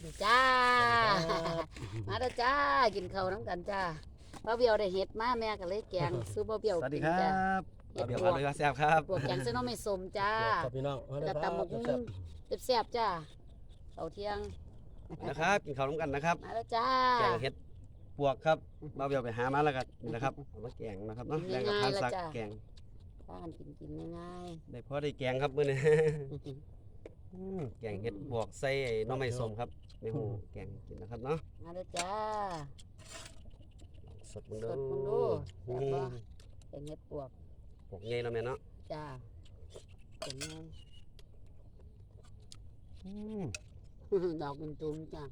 สดีจ้าสวัสดีครับมาเด้อจ้า กินข้าวน้ำกันจ้าป้าเบียวได้เห็ดมาแม่ก็เลยแกงซื้อป้าเบียวสวัสดีกินครัจ้าบเห็ดเดี๋ยวปมาวกเลยครับแซ่บครับพวกแกงเส้นน้องไม่สมจ้าครับพี่น้องมาแล้วเด้อตำหมกครับหุ่งแซ่บๆจ้าข้าวเที่ยงนะครับ กินข้าวร่วมกันนะครับมาแล้วจ้าแกงเห็ดปวกครับมาเบียวไปหามาแล้วกันนี่นะครับเอามาแกงนะครับเนาะแกงกับง่ายๆทานสักแล้วจ้ะแกงป้ากันกินกินง่ายได้พอได้แกงครับมื้อนี้ๆ อืมแกงเห็ดปวกใส่ไอ้หน้องไม้ส้มครับในหูแกงกินนะครับเนาะมาแล้วจ้า สดมึงสดูดมึงดูแซ่บบ่อืมแกงเห็ดปวกปวกใหญ่แล้วแม่เนาะจ้าเป็นไง อืม ดอกมันตุ่มจ้า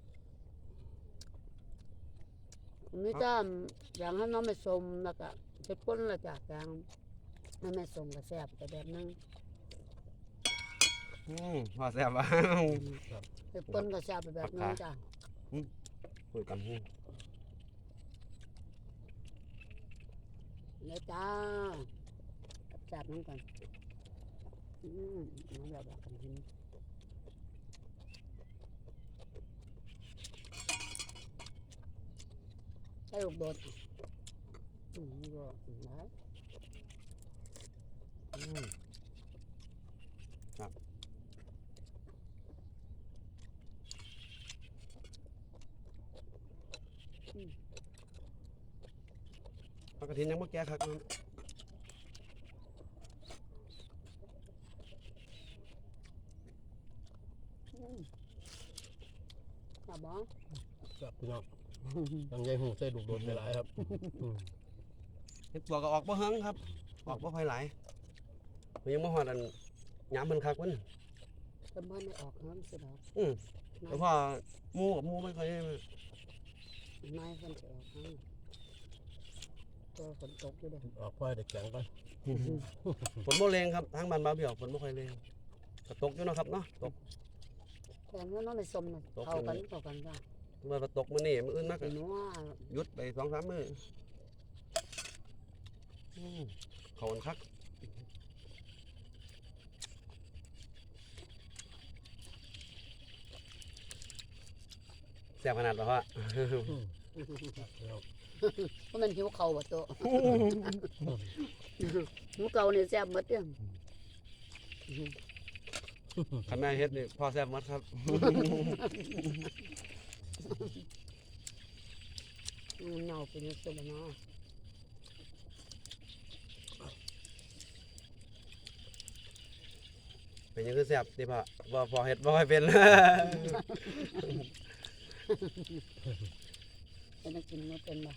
อันนี้จ้าอย่างให้น้องไม่สมแล้วก็เผ็ดป่นละจ้าแกงให้แม่สมก็แซ่บแต่แบบนึง อืมพอแซ่บว่ะเผ็ดป่นก็แซ่บไปแบบนึงจ้าคุยกันอืมเนี่ยจ้าแซ่บๆน้ำกันอืมน้ำแบบแบบกันกินใส่ลูกโดดอืมก็ได้อืมครับ ปกติยังบ่แก่ครับอืมมาบ้องครับพี่น้องยังใหญ่หูใส่ลูกโดดไปหลายครับอืมเห็ดปวกก็ออกบ่เฮิงครับ ออกบ่ค่อยหลายมันยังบ่ฮอดอันยามมันคักมัน เพิ่นเพิ่นได้ออกน้ำสิดอกอืมนาแต่ยพอหมูกับหมูไม่ค่อยนายเพิ่นจะออกน้ำตัว ฝนตกอยู่เด้อออกพ่อยเด็กแข็งก่อนฝนบ่แรงครับทางบ้านบ่าวเบี้ยวฝนบ่ค่อยแรงก็ตกอยู่เนาะครับเนาะตกแต่เมื่อน้องไปสมน่ะตกเข้าอยู่กันนี่เข้ากันจ้าเมื่อว่าตกมื้อนี้มื้ออื่นมาเป็ก็นนัวหยุดไป2-3มื้ออืมเขาอันคักแซ่บขนาดบ่ฮะครับพี่น้อง เพราะมันหิวเข่าวบ่ตัวหิวเก่านี่แซ่บหมดเด้อคันแม่เฮ็ดนี่พ่อแซ่บหมดครับมันเน่าเป็นตัวบ่เนาะเป็นหยังคือแซ่บติพ่อบ่พอเฮ็ดบ่ค่อยเป็น เป็นนักกินบ่เป็นบ่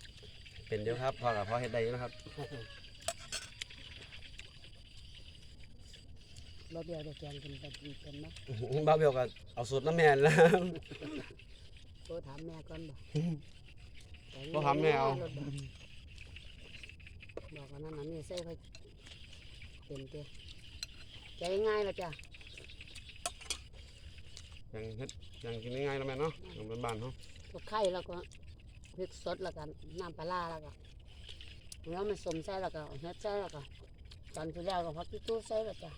เป็นเดี๋ยวครับพ่อกับพ่อเฮ็ดได้อยู่นะครับบ่เดียวได้แกงกินเป็นเป็นบ่บ้าวเบลก็เอาสูตรน้ำแม่นแล้ว โทรถามแม่ก่อนบ่บ่ถามแม่เอารถบ่บอกว่านั่นน่ะนี่ใส่ค่อยเป็นเด้อใจง่ายแล้วจ้ะยังเฮ็ดยังกินง่ายๆแล้วแม่เนาะยังเป็นบ้านเนาะลูกไข่แล้วก็ พริกสดแล้วก็น้ำปลาร้าแล้วก็แล้วมันสมใส่แล้วก็เฮ็ดใส่แล้วก็ตอนที่แล้วก็พักที่ตู้ใส่แล้วจ้ะ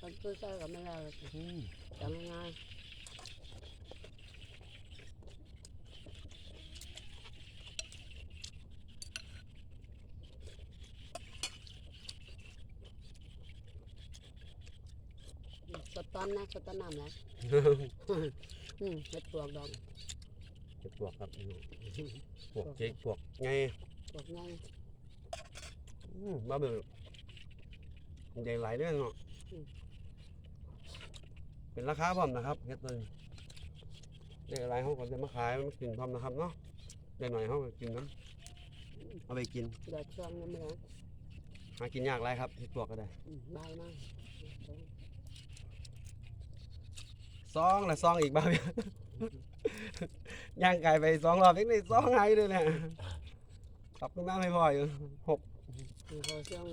ตอนตู้ใส่ก็ไม่แล้วแล้วจ้ะจำง่ายสดตอนนะสดตอนน้ำนะอืมเฮ็ดปลวกดอก เฮ็ดปวกครับปวกเจ๊กปวกไงปลวกง่ายอืมบ้าวเบลใหญ่หลายเรื่องเนาะเป็นราคาพร้อมนะครับเฮ็ดเลยได้หลายเฮาก็จะมาขายมากินพร้อมนะครับเนาะได้หน่อยเฮาก็กินน้ำเอาไปกินเดือดช่วงนั้นไม่แล้วหากินยากหลายครับเฮ็ดปวกก็ได้อืมบายมากซองและซองอีกบ้าวเบล ย่างไก่ไปสองรอบเองนี่ซองไงเลยเนี่ยขอบคุณมากไม่พออยู่หกมีพอช่วง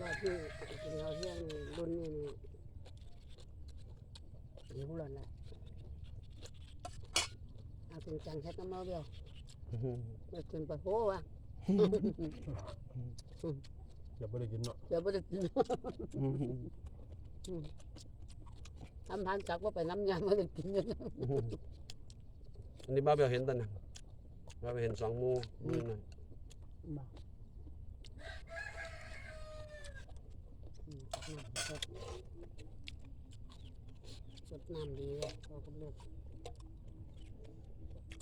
ว่าที่กินเราเที่ยงนี่รุ่นนี้นี่หิวหล่นละเอาถึงจังแค่น้ำมันเดียวไม่กินไปโหว่ะอย่าไปได้กินเนาะเดี๋ยวไม่ได้กิน ทำพันจักว่าไปน้ำยามาได้กินอยู่อันนี้บ้าเบลเห็นตอนน่ะบ้าเบลเห็นสองหมูหมูหน่อยบ่อืมน้ำสดสดน้ำดีเลยพอกับลูก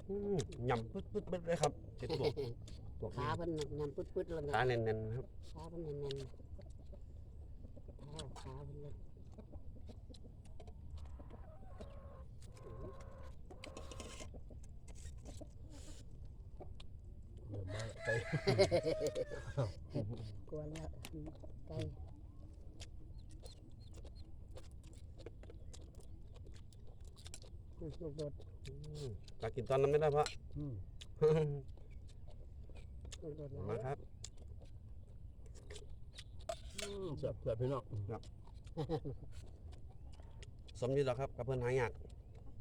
อืมยำปึ๊ดปึ๊ดปึ๊ดเลยครับเจ็ดบวกบวกขาเพิ่นน่ะยำปึ๊ดๆแล้วนะขาแน่นๆครับขาเพิ่นแน่นๆขาขาเพิ่นเลย เริ่ มมาไปกวนแล้วอืมไก่อืมลูกโดดอืมอยากกินตอนนั้นไม่ได้เพราะอืมลูกโดดหลามายครับอืมแซ่บแซ่บพี่น้องสมอยืดแล้วครับกับเพื่อนหายาก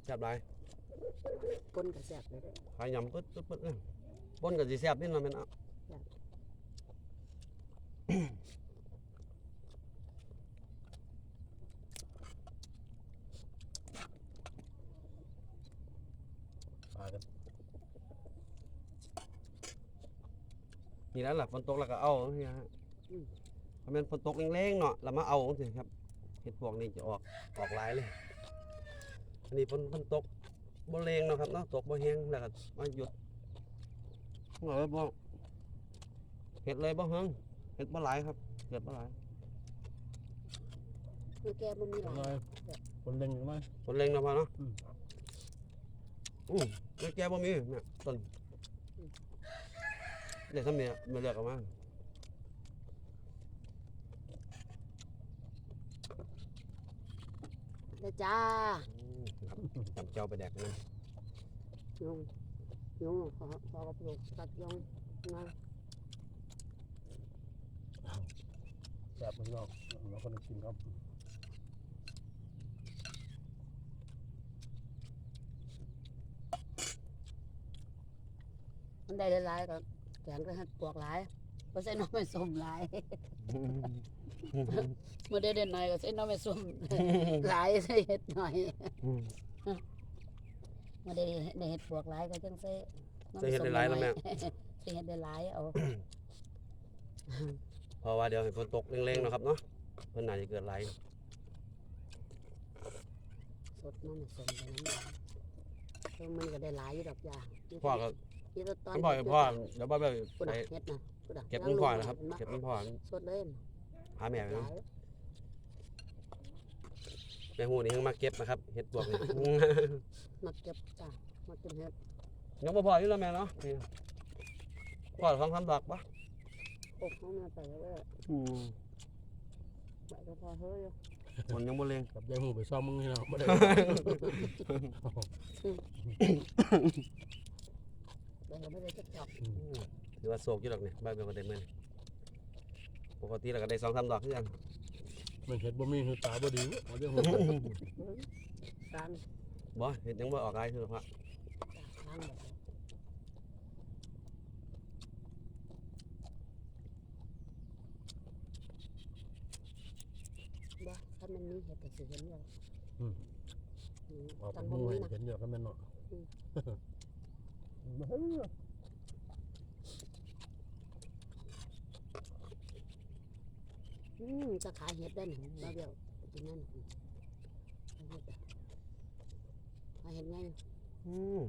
แซ่บไรก้นกระแสบเลยเด้อขายยำปึ๊ดปึ๊ดปึ๊ดเลย บนกับสีแซ่บนิดหน่อยแมันเอาปลากันนี่แล้วล่ะฝนตกแล้วก็เอาเนี่ยฮะถ้าเป็นฝนตกแรงๆเนาะเรามาเอาสิครับเห็ดพวกนี้จะออกออกหลายเลย อันนี้ฝนฝนตกบ่แรงเนาะครับเนาะตกบ่แห้งแล้วก็มาหยุด เออบ่เห็ดเลยบ่เฮิงเห็ดบ่หลายครับเห็ดบ่หลายคือแกมันมีหจังลาเลยยคนเล่นจังเลยฝนแรงเนาะพ่อเนาะอืมอืมแล้วแกบ่มีเนี่ยต้นเดี๋ยวทำเนี่ยมาเลือกเออกมาเด้อจ้าอืมครับจำเจ้าไปแดกนะ ยุงยุงขอขอกับลูกตัดยุงนะแซ่บพี่น้องเราคนกินครับมันได้หลายๆก็แกงก็ให้ปวกหลายก็ใส่น้ำไม่ส้มหลายเมื่อได้เด่นหน่อยก็ใส่น้ำไม่ส้มหลายใส่เห็ดหน่อยเมื่อได้ได้เห็ดปวกหลายก็จังใส่น้ำใส่เห็ดได้หลายแล้วแม่ ใส่เห็ดได้หลายเอาเพราะว่าเดี๋ยวให้ฝนตกแรงๆเนาะครับเนาะเพิ่นน่าจะเกิดหลายสดน้ำไม่ส้มไปน้ำหลายเพิ่งมันก็ได้หลายอยู่ดอกยาพ่อก็ที่ตอนท่านพ่อพ่อเดี๋ยวบ่าไปปุ่นไปน่ะเห็ดนะปุ่นน่ะเก็บมันพ่อนะครับเห็นปะเก็บมันพ่อสดเลย หาแม่ไปหเนาะลาย แม่ฮู้นี่เพิ่งมาเก็บนะครับเฮ็ดปวกนี่ มาเก็บจ้ามาเก็บเห็ดยังบ่พออยู่แล้วแม่เนาะนี่พอสองสามดอกปะอบเขามาไปแล้วอืมไปก็พอเฮ้ยฝนยังบ่แรงกับยายหูไปซ่อมมึงพี่น้องไม่ได้เดี๋ยวไม่ได้จะจับอืมถือว่าโศกอยู่ดอกนี่บ้านเบลก็ได้มื้อนี้ปกติแล้วก็ได้สองสามดอกคือกัน มันเห็ดบ่มีคือตาบ่ดีเอายายหูตามบ่เฮ็ดยังบ่ออกหลายคือพระทางแบบบ่ถ้ามันมีเห็ดแต่สิเห็นอยู่อืมอืมออกตัเป็งนบ่หมูมีให้นะ เห็นเยอะก็แม่นเนาะ อืมจะขายเห็ดได้หนึ่งบ่เดียวกินนั่นน่ะขายเห็ดอะขายเห็ดไงอืม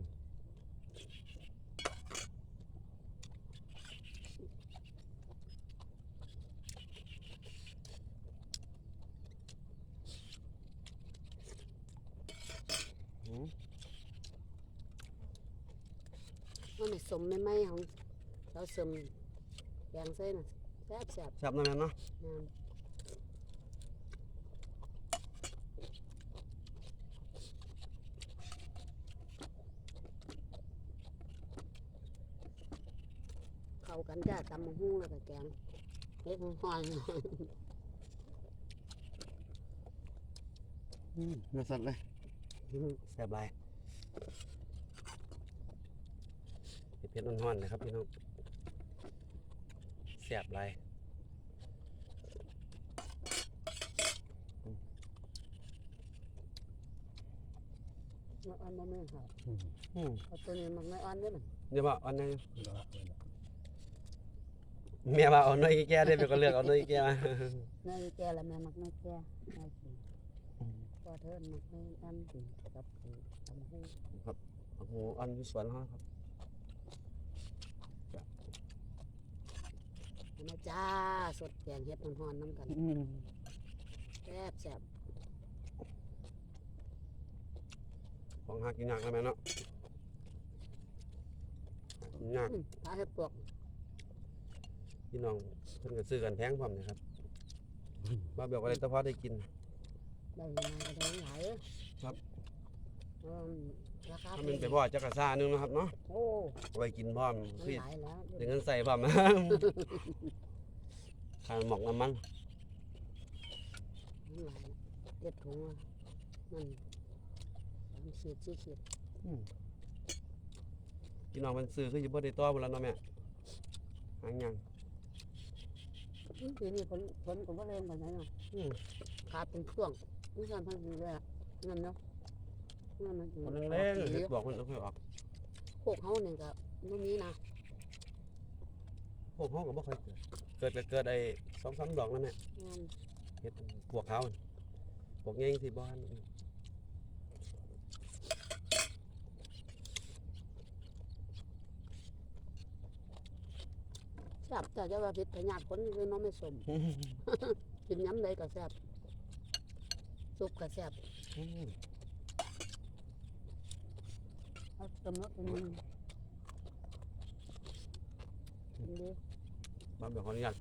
อืมมันไม่สมไม่ไหมของเราสมแกงเส้นน่ะ แซ่บแซ่บแซ่บเนาะแม่เนาะงามเข้ากันจ้าตำมะฮุ่งแล้วก็แกงเฮ็ดหอนอืมเนื้อสัตว์เลยแซ่บหลายเผ็ดๆร้อนๆนะครับพี่น้อง แซ่บหลายน้อยอ่อนบ่แม่นค่ะอืมอืมเอาตัวนี้มักน้อยอ่อนเด้อมันเดี๋ยวว่าอันนี้นี่ละนี่ละแม่ว่าเอาน้อยแก่ได้ไปก็เลือกเอาน้อยแก่มาน้อยแก่แล้วแม่มักน้อยแก่น้อยสิพอเทินมักน้อยอ่อนสิกับตำหูโอ้โหอันอยู่สวนเฮาครับ นนะจ้า สดแกงเฮ็ดฮ้อนๆน้ำกันแซ่บแซ่บของหากินยากแล้วแม่เนาะหากินยากอืมปลาเห็ดปวกพี่น้องเพิ่นก็ซื้อกันแพงพร้อมนะครับมาเบียวก็เลยแต่พอได้กิน ได้ยังไงก็ได้หลายเอ้ยครับ อืม ราคาถ้ามันไปพ่อจักรซ่านึงนะครับเนาะโอ้เอาไว้กินพร้อมมันคือหลายแล้วได้เงินใส่พร้อมทานหมอกน้ำมันมันหลายเด็ดถุงอะนั่นสามขีดสี่ขีดพี่น้องมันซื้อคืออยู่บ่ได้ต่อบ่แล้วเนาะแม่หางยังอืมปีนี้ผลผลก็บ่แรงปานใดเนาะอืมขาดเป็นช่วงนี่สั่นพันธุ์เลยอะนั่นเนาะ นั่นมันอยู่คนแรงๆเฮ็ดบอกมันเอาค่อยออกโคกเฮานี่ก็บ่มีนะพวกเฮาก็บ่ค่อยเกิดเกิดก็เกิดไอ้2-3ดอกนั่นแหละอืมเฮ็ดพวกเขาพวกเงี้ยสิบ่ฮันแซ่บแต่จะว่าผิดพยาธิคนคือน้องไม่สมกินย้ำใดก็แซ่บซุปก็แซ่บ เอาตำลักตำนึงนดีมาเดี๋ยวขออนุญาต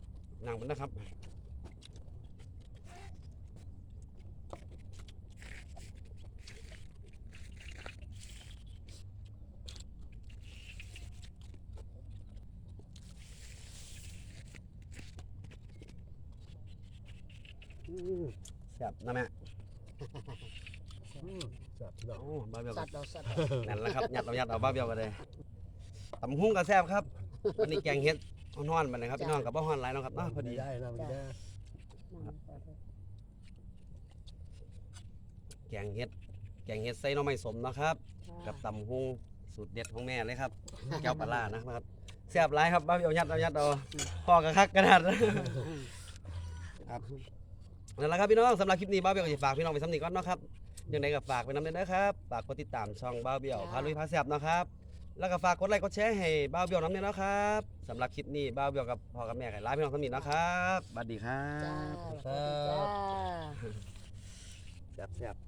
นั่งมันนะครับแซ่บนะแม่ จับพี่น้องโอ้บ้าเบียวสักัตว์เราสัตว์เรานั่นแหละครับยัดเอายัดเอาบ้าเบียวกันเลยตำหุ้งกับแซ่บครับวันนี้แกงเห็ดฮ้อนๆมาเลยครับพี่น้องกับบ้าฮ้อนหลายเนาะครับเนาะพอดีได้นะมันได้นั่นแซ่บเลยแกงเห็ด แกงเห็ดใส่หน่อไม้สมเนาะครับจ้ากับตำหุ้งสูตรเด็ดของแม่เลยครับแก้วปลาร้านะครับแซ่บหลายครับบ้าเบียวยัดเอายัดเอาพอกระคักกระดาษครับนั่นแหละครับพี่น้องสำหรับคลิปนี้บ้าเบี้ยวก็จะฝากพี่น้องไปสำนึกก่อนเนาะครับ ยังไงก็ฝากไปนำเด้อนะครับฝากกดติดตามช่องบ้าเบี้ยวพาลุยพาแซบเนาะครับ แล้วก็ฝากกดไลค์กดแชร์ให้บ้าเบี้ยวน้ำเนี่ยเนาะครับสำหรับคลิปนี้บ้าเบี้ยวกับพ่อกับแม่กันลาพี่น้องสำนึกเนาะครับสวัสดีครัจ้าบสวัสดีจ้า แซ่บแซ่บ